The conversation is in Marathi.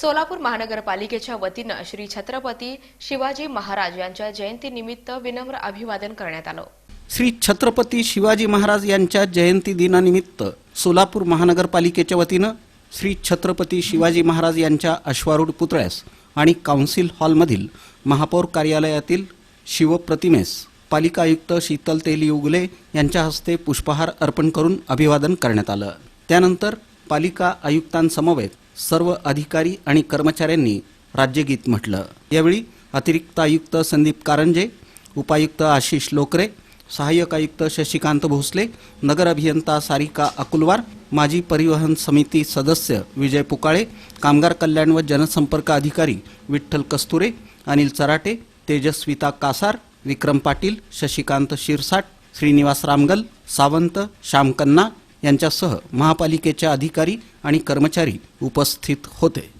सोलापूर महानगरपालिकेच्या वतीनं श्री छत्रपती शिवाजी महाराज यांच्या जयंतीनिमित्त विनम्र अभिवादन करण्यात आलं. श्री छत्रपती शिवाजी महाराज यांच्या जयंती दिनानिमित्त सोलापूर महानगरपालिकेच्या वतीनं श्री छत्रपती शिवाजी महाराज यांच्या अश्वारूढ पुतळ्यास आणि काउन्सिल हॉलमधील महापौर कार्यालयातील शिवप्रतिमेस पालिका आयुक्त शीतल तेली उगले यांच्या हस्ते पुष्पहार अर्पण करून अभिवादन करण्यात आलं. त्यानंतर पालिका आयुक्तांसमवेत सर्व अधिकारी आणि कर्मचाऱ्यांनी राज्यगीत म्हटलं. यावेळी अतिरिक्त आयुक्त संदीप कारंजे उपायुक्त आशिष लोकरे सहाय्यक आयुक्त शशिकांत भोसले नगर अभियंता सारिका अकुलवार माजी परिवहन समिती सदस्य विजय पुकाळे कामगार कल्याण व जनसंपर्क अधिकारी विठ्ठल कस्तुरे अनिल चराटे तेजस्विता कासार विक्रम पाटील शशिकांत शिरसाट श्रीनिवास रामगल सावंत श्यामकन्ना यांच्यासह महापालिकेच्या अधिकारी आणि कर्मचारी उपस्थित होते.